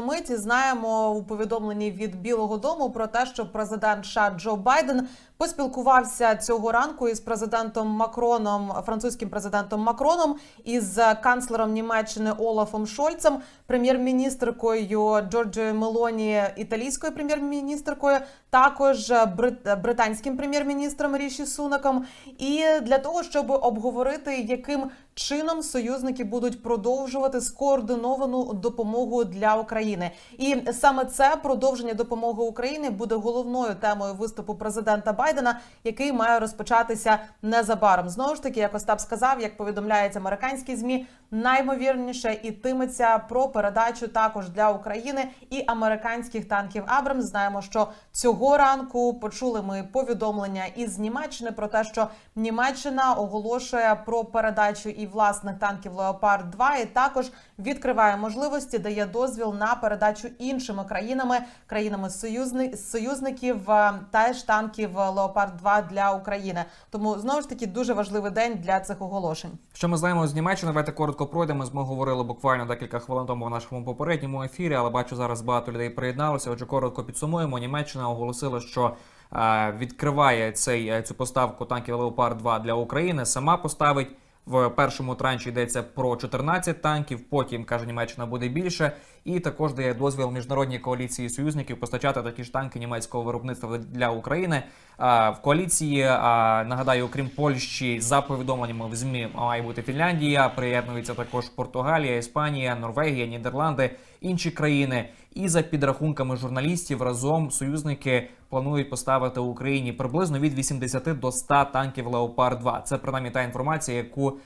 Миті знаємо у повідомленні від Білого Дому про те, що президент США Джо Байден поспілкувався цього ранку із президентом Макроном, французьким президентом Макроном, із канцлером Німеччини Олафом Шольцем, прем'єр-міністркою Джорджою Мелоні, італійською прем'єр-міністркою, також брит- британським прем'єр-міністром Ріші Сунаком, і для того, щоб обговорити, яким чином союзники будуть продовжувати скоординовану допомогу для України. І саме це продовження допомоги Україні буде головною темою виступу президента Байдена, який має розпочатися незабаром. Знову ж таки, як Остап сказав, як повідомляють американські змі, наймовірніше ітиметься про передачу також для України і американських танків Абрамс. Знаємо, що цього ранку почули ми повідомлення із Німеччини про те, що Німеччина оголошує про передачу і власних танків Леопард 2 і також відкриває можливості, дає дозвіл на передачу іншими країнами, країнами союзни, союзників е, теж танків Леопард 2 для України. Тому знову ж таки дуже важливий день для цих оголошень. Що ми знаємо з Німеччини, давайте коротко пройдемо. Ми говорили буквально декілька хвилин тому в нашому попередньому ефірі, але бачу, зараз багато людей приєдналося. Отже, коротко підсумуємо. Німеччина оголосила, що е, відкриває цей е, цю поставку танків Леопард 2 для України. Сама поставить. В першому транші йдеться про 14 танків. Потім каже Німеччина буде більше, і також дає дозвіл міжнародній коаліції союзників постачати такі ж танки німецького виробництва для України. В коаліції нагадаю, окрім Польщі, за повідомленнями в змі має бути Фінляндія. Приєднується також Португалія, Іспанія, Норвегія, Нідерланди, інші країни. І за підрахунками журналістів, разом союзники планують поставити Україні приблизно від 80 до 100 танків Леопард 2 Це принаймні та інформація, яку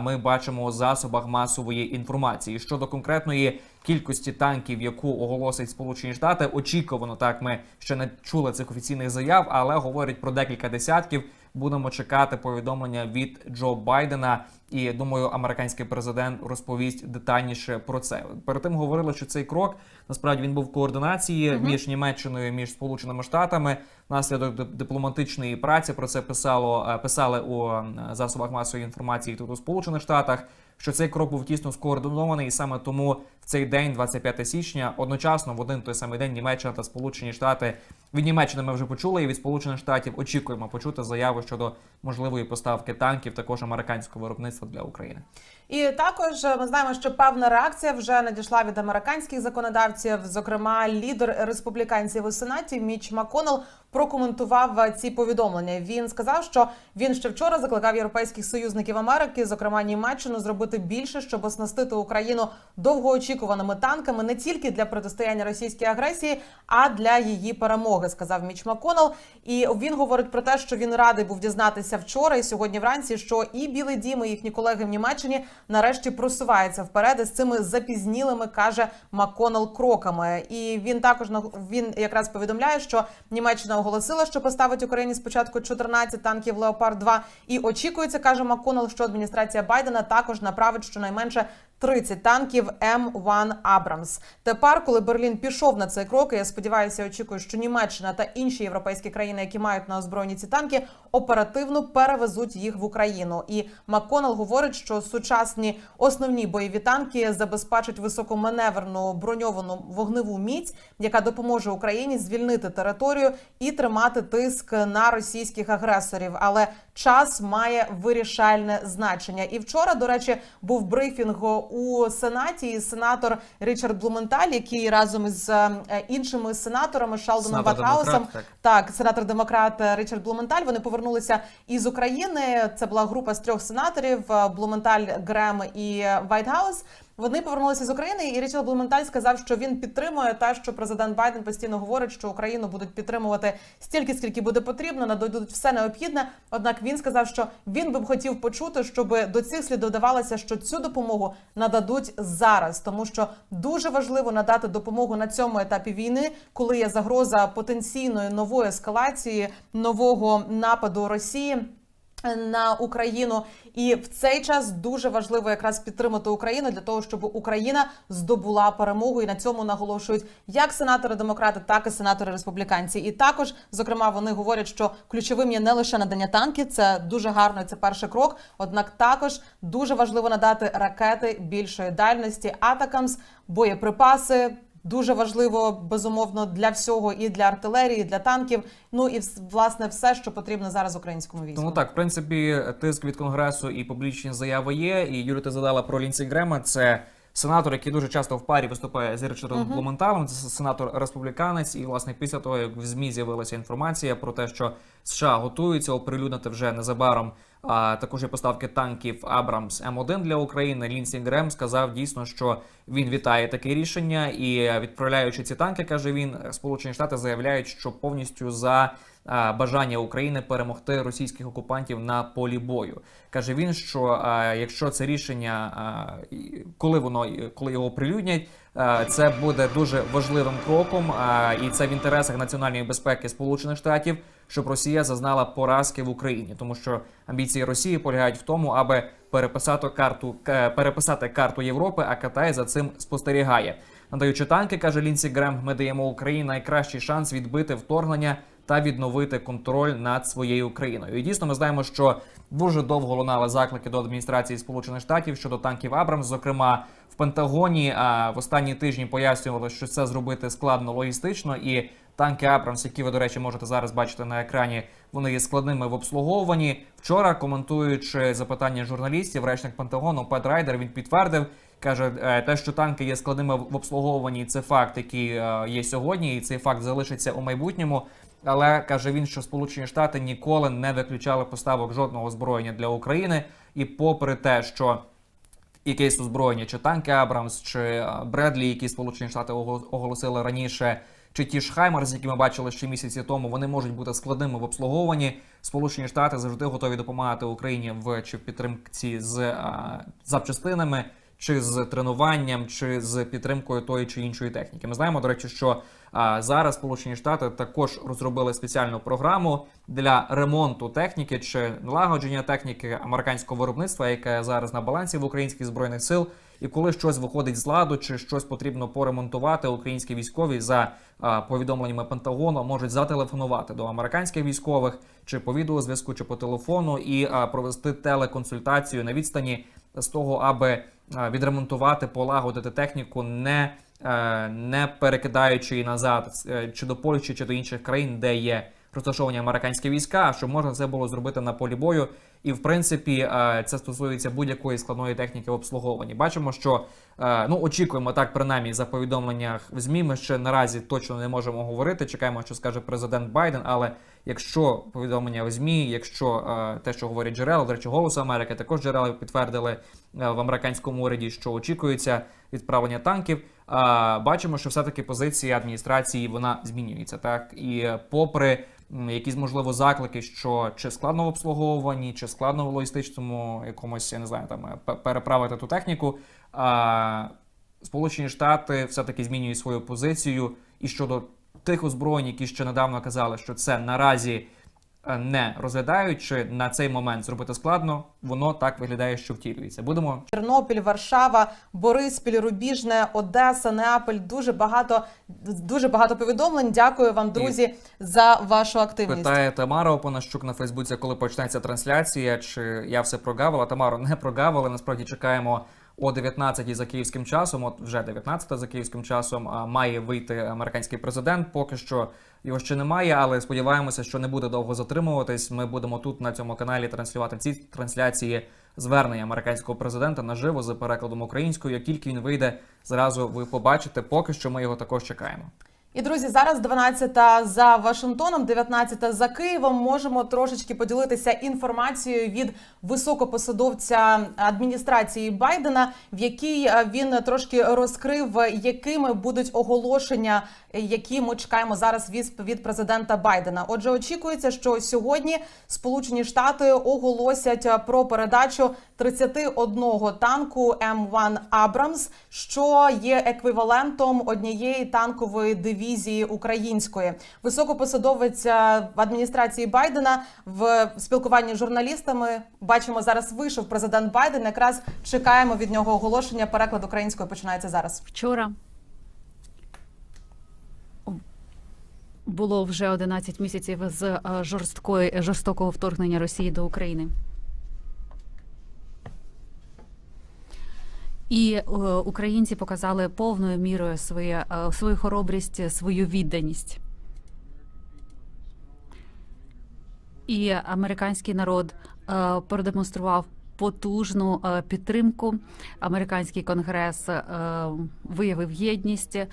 ми бачимо у засобах масової інформації. Щодо конкретної кількості танків, яку оголосить Сполучені Штати, очікувано так. Ми ще не чули цих офіційних заяв, але говорять про декілька десятків. Будемо чекати повідомлення від Джо Байдена. І думаю, американський президент розповість детальніше про це. Перед тим говорили, що цей крок насправді він був в координації між Німеччиною між Сполученими Штатами внаслідок дипломатичної праці. Про це писало е, писали у засобах масової інформації тут у Сполучених Штатах. Що цей крок був тісно скоординований, і саме тому в цей день, 25 січня, одночасно в один той самий день Німеччина та Сполучені Штати від Німеччини ми вже почули, і від Сполучених Штатів очікуємо почути заяву щодо можливої поставки танків, також американського виробництва для України. І також е, ми знаємо, що певна реакція вже надійшла від американських законодавців. Зокрема, лідер республіканців у сенаті Міч Маконел прокоментував ці повідомлення. Він сказав, що він ще вчора закликав європейських союзників Америки, зокрема Німеччину, зробити більше, щоб оснастити Україну довгоочікуваними танками не тільки для протистояння російській агресії, а для її перемоги, сказав Міч Маконел. І він говорить про те, що він радий був дізнатися вчора і сьогодні вранці, що і Білий Дім, і їхні колеги в Німеччині нарешті просуваються вперед із цими запізнілими, каже Маконел, кроками. І він також він якраз повідомляє, що Німеччина оголосила, що поставить Україні спочатку 14 танків Леопард 2 і очікується, каже Маконел, що адміністрація Байдена також направить щонайменше 30 танків М1 Абрамс. Тепер, коли Берлін пішов на цей крок, я сподіваюся, очікую, що Німеччина та інші європейські країни, які мають на озброєнні ці танки, оперативно перевезуть їх в Україну. І Макконел говорить, що сучасні основні бойові танки забезпечать високоманеврну броньовану вогневу міць, яка допоможе Україні звільнити територію і тримати тиск на російських агресорів. Але час має вирішальне значення. І вчора, до речі, був брифінг у сенаті. І сенатор Річард Блументаль, який разом із е, іншими сенаторами Шалдоном Сенатор Бакхаусом, так. так, сенатор демократ е, Річард Блументаль. Вони повернулися із України. Це була група з трьох сенаторів: е, Блументаль, Грем і Вайтгаус. Вони повернулися з України, і Річард Блументаль сказав, що він підтримує те, що президент Байден постійно говорить, що Україну будуть підтримувати стільки, скільки буде потрібно, нададуть все необхідне. Однак він сказав, що він би б хотів почути, щоб до цих слів додавалося, що цю допомогу нададуть зараз, тому що дуже важливо надати допомогу на цьому етапі війни, коли є загроза потенційної нової ескалації нового нападу Росії на Україну, і в цей час дуже важливо якраз підтримати Україну для того, щоб Україна здобула перемогу. І на цьому наголошують як сенатори демократи, так і сенатори республіканці. І також, зокрема, вони говорять, що ключовим є не лише надання танків, це дуже гарно. Це перший крок. Однак також дуже важливо надати ракети більшої дальності, атакамс, боєприпаси. Дуже важливо безумовно для всього і для артилерії, і для танків. Ну і власне все, що потрібно зараз українському війську. Тому так, в принципі, тиск від конгресу і публічні заяви є. І Юрі, ти задала про Лінсі Грема. Це сенатор, який дуже часто в парі виступає з Річардом Мгм. Блументалем. Це сенатор республіканець. І власне після того, як в змі з'явилася інформація про те, що США готуються оприлюднити вже незабаром. А також і поставки танків Абрамс М1 для України. Лінсі Грем сказав дійсно, що він вітає таке рішення, і відправляючи ці танки, каже він, Сполучені Штати заявляють, що повністю за бажання України перемогти російських окупантів на полі бою. Каже він, що якщо це рішення, коли воно коли його прилюднять, це буде дуже важливим кроком, і це в інтересах національної безпеки Сполучених Штатів, щоб Росія зазнала поразки в Україні, тому що амбіції Росії полягають в тому, аби переписати карту к- переписати карту Європи, а Китай за цим спостерігає. Надаючи танки, каже Лінсі Грем, ми даємо Україні найкращий шанс відбити вторгнення та відновити контроль над своєю країною. І дійсно, ми знаємо, що дуже довго лунали заклики до адміністрації Сполучених Штатів щодо танків Абрамс. Зокрема, в Пентагоні а, в останні тижні пояснювали, що це зробити складно логістично, і танки Абрамс, які ви, до речі, можете зараз бачити на екрані, вони є складними в обслуговуванні. Вчора, коментуючи запитання журналістів, речник Пентагону Пет Райдер він підтвердив. Каже, е, те, що танки є складними в обслуговуванні, це факт, який е, є сьогодні, і цей факт залишиться у майбутньому. Але каже він, що Сполучені Штати ніколи не виключали поставок жодного озброєння для України. І попри те, що якесь озброєння, чи танки Абрамс, чи Бредлі, які Сполучені Штати оголосили раніше, чи ті ж Хаймарс, які ми бачили ще місяці тому, вони можуть бути складними в обслуговуванні. Сполучені Штати завжди готові допомагати Україні в чи в підтримці з а, запчастинами, чи з тренуванням, чи з підтримкою тої чи іншої техніки. Ми знаємо, до речі, що а, зараз Сполучені Штати також розробили спеціальну програму для ремонту техніки чи налагодження техніки американського виробництва, яке зараз на балансі в українських збройних сил. І коли щось виходить з ладу, чи щось потрібно поремонтувати, українські військові за повідомленнями Пентагону можуть зателефонувати до американських військових чи по відеозв'язку, чи по телефону, і провести телеконсультацію на відстані з того, аби відремонтувати, полагодити техніку, не, е, не перекидаючи її назад е, чи до Польщі, чи до інших країн, де є розташовані американські війська, а щоб можна це було зробити на полі бою. І в принципі, е, це стосується будь-якої складної техніки в обслуговуванні. Бачимо, що е, ну очікуємо так, принаймні, за повідомленнях в змі. Ми ще наразі точно не можемо говорити. Чекаємо, що скаже президент Байден. Але якщо повідомлення в змі, якщо е, те, що говорять джерела, до речі, голос Америки, також джерела підтвердили в американському уряді, що очікується відправлення танків. Бачимо, що все-таки позиція адміністрації вона змінюється. Так і попри якісь можливо заклики, що чи складно в обслуговуванні, чи складно в логістичному якомусь, я не знаю, там е, переправити ту техніку. А, Сполучені Штати все-таки змінюють свою позицію і щодо тих озброєнь, які ще недавно казали, що це наразі не розглядають, чи на цей момент зробити складно, воно так виглядає, що втілюється. Будемо Тернопіль, Варшава, Бориспіль, Рубіжне, Одеса, Неаполь. Дуже багато, дуже багато повідомлень. Дякую вам, друзі, за вашу активність. Питає Тамара Опанащук на Фейсбуці, коли почнеться трансляція, чи я все прогавила. Тамаро не прогавили. Насправді чекаємо о 19 за київським часом. От вже 19 за київським часом. Має вийти американський президент. Поки що його ще немає, але сподіваємося, що не буде довго затримуватись. Ми будемо тут на цьому каналі транслювати ці трансляції звернення американського президента наживо з перекладом українською. Як тільки він вийде, зразу ви побачите. Поки що ми його також чекаємо. І друзі, зараз 12 за Вашингтоном, 19 за Києвом. Можемо трошечки поділитися інформацією від високопосадовця адміністрації Байдена, в якій е, він трошки розкрив, якими будуть оголошення, які ми чекаємо зараз від, від президента Байдена. Отже, очікується, що сьогодні Сполучені Штати оголосять про передачу 31 танку М1 Абрамс, що є еквівалентом однієї танкової дивізії української. Високопосадовець е, в адміністрації Байдена в спілкуванні з журналістами бачимо зараз. Вийшов президент Байден. Якраз чекаємо від нього оголошення. Переклад українською починається зараз. Вчора було вже 11 місяців з е, жорсткої жорстокого вторгнення Росії до України. І українці показали повною мірою своє, е, свою хоробрість, свою відданість. І американський народ е, продемонстрував потужну е, підтримку. Американський конгрес е, виявив єдність. Е,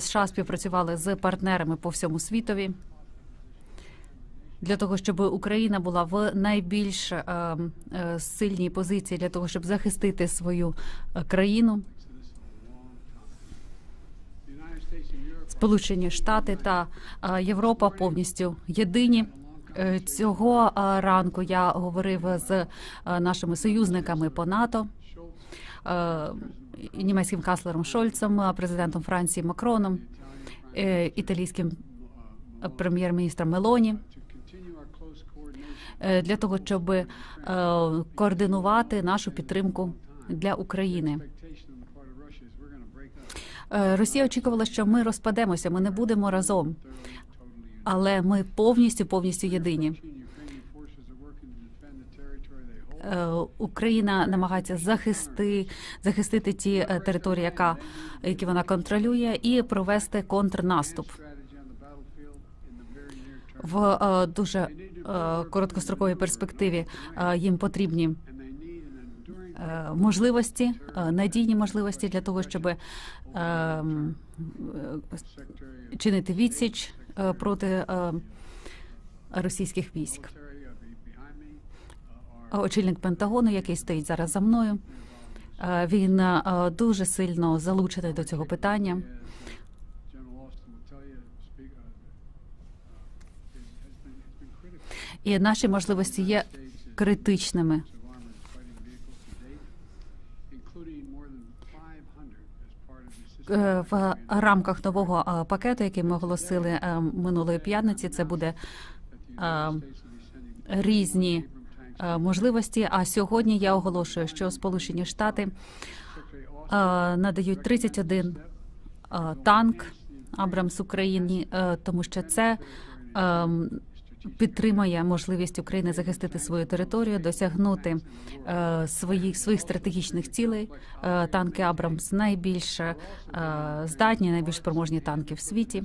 США співпрацювали з партнерами по всьому світові для того, щоб Україна була в найбільш е, е, сильній позиції для того, щоб захистити свою е, країну. Сполучені Штати та Європа повністю єдині. Цього ранку я говорив з нашими союзниками по НАТО, німецьким канцлером Шольцем, президентом Франції Макроном, італійським прем'єр-міністром Мелоні для того, щоб е, координувати нашу підтримку для України. Е, Росія очікувала, що ми розпадемося, ми не будемо разом, але ми повністю повністю єдині. Е, Україна намагається захисти, захистити ті е, території, яка, які вона контролює, і провести контрнаступ в е, дуже е, короткостроковій перспективі. е, Їм потрібні можливості, надійні можливості для того, щоб е, е, чинити відсіч проти російських військ. Очільник Пентагону, який стоїть зараз за мною, він дуже сильно залучений до цього питання. І наші можливості є критичними. Е, В рамках нового е, пакету, який ми оголосили е, минулої п'ятниці, це буде різні можливості. А сьогодні я оголошую, що Сполучені Штати надають 31 е, танк Абрамс Україні, тому що це е, підтримує можливість України захистити свою територію, досягнути е, своїх своїх стратегічних цілей. Е, танки Абрамс найбільш е, здатні, найбільш спроможні танки в світі.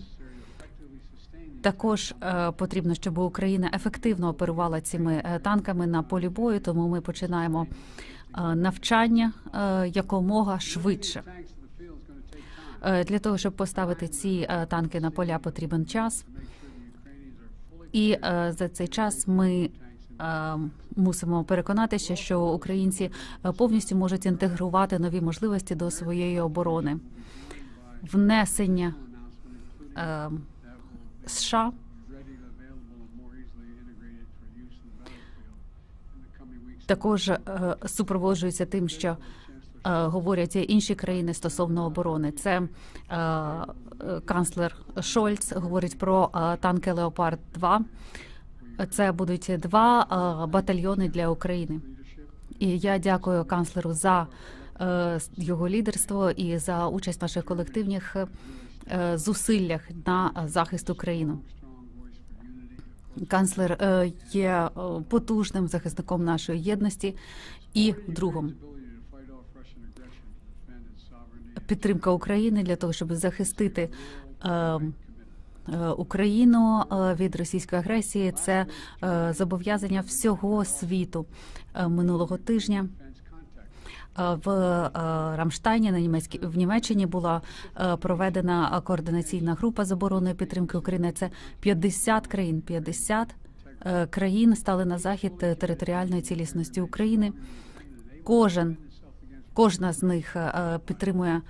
Також потрібно, щоб Україна ефективно оперувала цими танками на полі бою. Тому ми починаємо навчання якомога швидше. Для того щоб поставити ці танки на поля, потрібен час. І е, за цей час ми е, мусимо переконатися, що українці е, повністю можуть інтегрувати нові можливості до своєї оборони. Внесення США також супроводжується тим, що говорять інші країни стосовно оборони. Це е, е, канцлер Шольц говорить про е, танки Леопард 2 Це будуть два е, батальйони для України. І я дякую канцлеру за е, його лідерство і за участь в наших колективних е, зусиллях на захист України. Канцлер е, є е, потужним захисником нашої єдності і другом. Підтримка України для того, щоб захистити е, е, Україну е, від російської агресії, це е, зобов'язання всього світу минулого тижня. В Рамштайні на німецькій в Німеччині була проведена координаційна група з оборонної підтримки України. Це 50 країн. 50 е, країн стали на захід територіальної цілісності України. Кожен кожна з них е, підтримує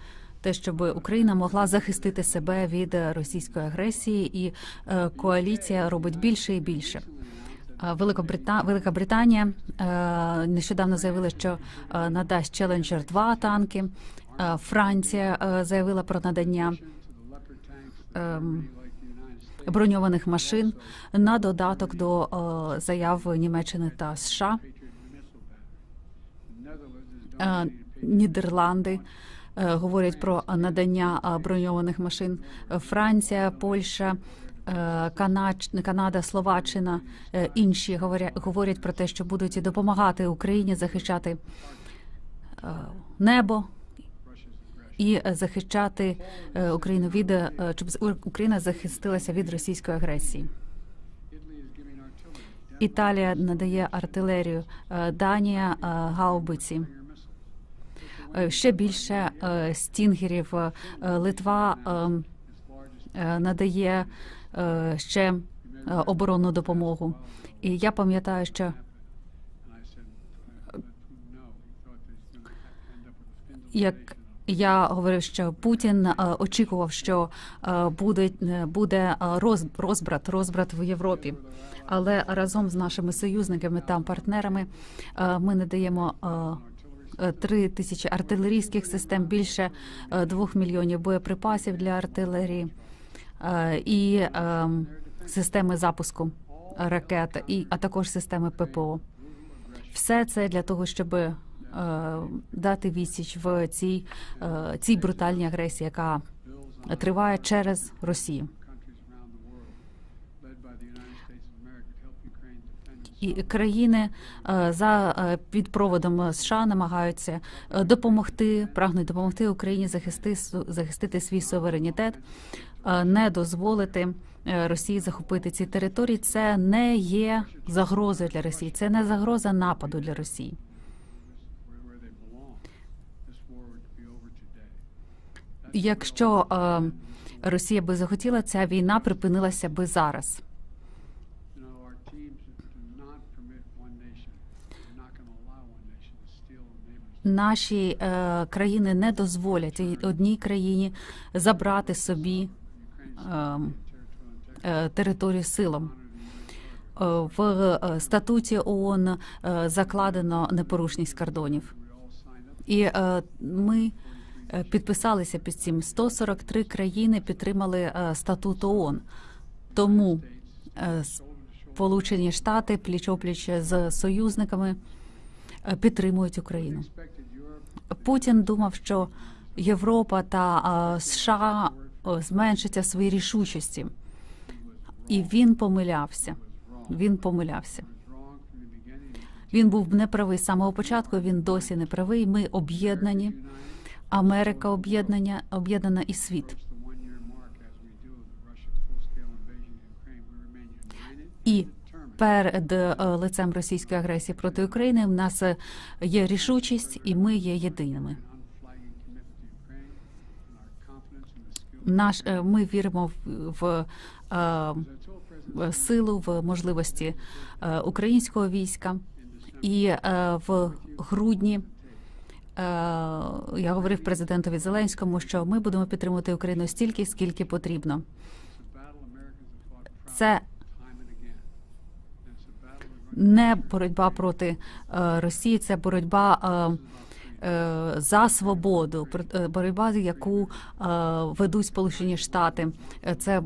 те, щоб Україна могла захистити себе від е, російської агресії, і е, коаліція робить більше і більше. Е, Великобрита... Велика Британія е, нещодавно заявила, що е, надасть Challenger 2 танки. Е, Франція е, заявила про надання ем, броньованих машин на додаток до е, заяв Німеччини та США. Нідерланди е, говорять про надання е, броньованих машин. Франція, Польща, е, Канада, Словаччина, інші говорять, говорять про те, що будуть допомагати Україні захищати небо і захищати Україну від щоб Україна захистилася від російської агресії. Італія надає артилерію, Данія гаубиці. Е, Ще більше е, стінгерів. е, Литва надає ще оборонну допомогу. І я пам'ятаю, що як я говорив, що Путін очікував, що буде, буде роз, розбрат, розбрат в Європі. Але разом з нашими союзниками та партнерами ми надаємо е, е, три тисячі артилерійських систем, більше е, двох мільйонів боєприпасів для артилерії е, і е, системи запуску ракет, і а також системи ППО. Все це для того, щоб е, дати відсіч в цій, е, цій брутальній агресії, яка триває через Росію. І країни е, за е, під проводом США намагаються е, допомогти, прагнуть допомогти Україні захисти, захистити свій суверенітет, не дозволити Росії захопити ці території. Це не є загрозою для Росії, це не загроза нападу для Росії. Якщо Росія би захотіла, ця війна припинилася би зараз. Наші е, країни не дозволять одній країні забрати собі е, е, територію силом. Е, В е, статуті ООН е, закладено непорушність кордонів. І е, ми підписалися під цим. 143 країни підтримали статут ООН. Тому е, Сполучені Штати пліч-опліч з союзниками е, підтримують Україну. Путін думав, що Європа та е, США е, зменшаться в своїй рішучості, і він помилявся. Він помилявся. Він був неправий з самого початку. Він досі не правий. Ми об'єднані. Америка об'єднання об'єднана і світ. І перед е, лицем російської агресії проти України в нас е, є рішучість, і ми є єдиними. Наш е, ми віримо в, в в силу, в можливості українського війська. І в грудні я говорив президентові Зеленському, що ми будемо підтримувати Україну стільки, скільки потрібно. Це не боротьба проти е, Росії, це боротьба. е, е, За свободу, боротьба, яку ведуть Сполучені Штати, це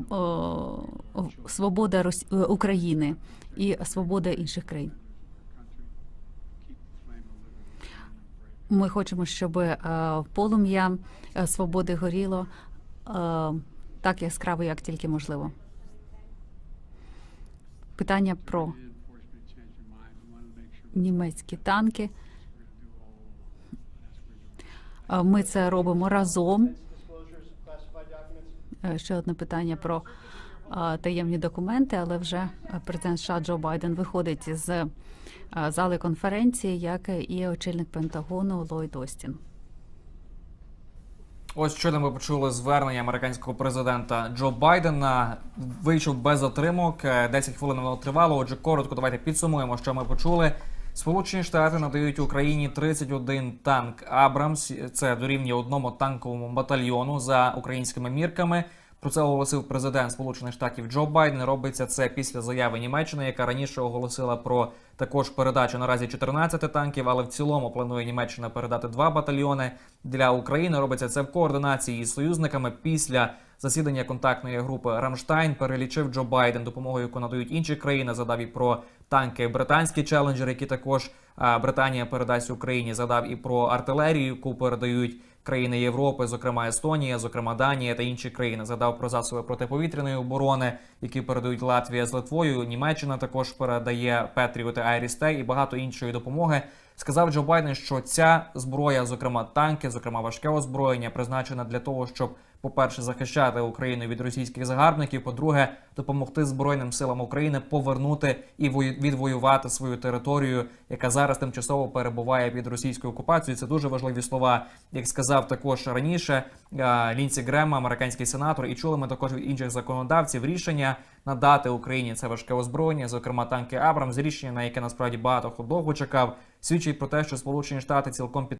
свобода Рос- України і свобода інших країн. Ми хочемо, щоб полум'я свободи горіло так яскраво, як тільки можливо. Питання про німецькі танки. Е, Ми це робимо разом. Е, Ще одне питання про е, таємні документи, але вже президент США Джо Байден виходить з зали конференції, як і очільник Пентагону Ллойд Остін. Ось щойно ми почули звернення американського президента Джо Байдена. Вийшов без затримок. е, 10 хвилин воно тривало. Отже, коротко давайте підсумуємо, що ми почули. Сполучені Штати надають Україні 31 танк Абрамс. Це дорівнює одному танковому батальйону за українськими мірками. Про це оголосив президент Сполучених Штатів Джо Байден. Робиться це після заяви Німеччини, яка раніше оголосила про також передачу наразі 14 танків, але в цілому планує Німеччина передати два батальйони для України. Робиться це в координації із союзниками після засідання контактної групи Рамштайн. Перелічив Джо Байден допомогою, яку надають інші країни. Задав і про танки британські челенджери, які також Британія передасть Україні. Задав і про артилерію, яку передають країни Європи, зокрема Естонія, зокрема Данія та інші країни. Згадав про засоби протиповітряної оборони, які передають Латвія з Литвою. Німеччина також передає Петріоти Айрісте і багато іншої допомоги. Сказав Джо Байден, що ця зброя, зокрема танки, зокрема важке озброєння, призначена для того, щоб, по-перше, захищати Україну від російських загарбників, по-друге, допомогти Збройним силам України повернути і вою- відвоювати свою територію, яка зараз тимчасово перебуває під російською окупацією. Це дуже важливі слова, як сказав також раніше е, Лінсі Грема, американський сенатор, і чули ми також від інших законодавців рішення надати Україні це важке озброєння, зокрема танки Абрамс, рішення на яке насправді багато хто довго чекав, свідчить про те, що Сполучені Штати цілком під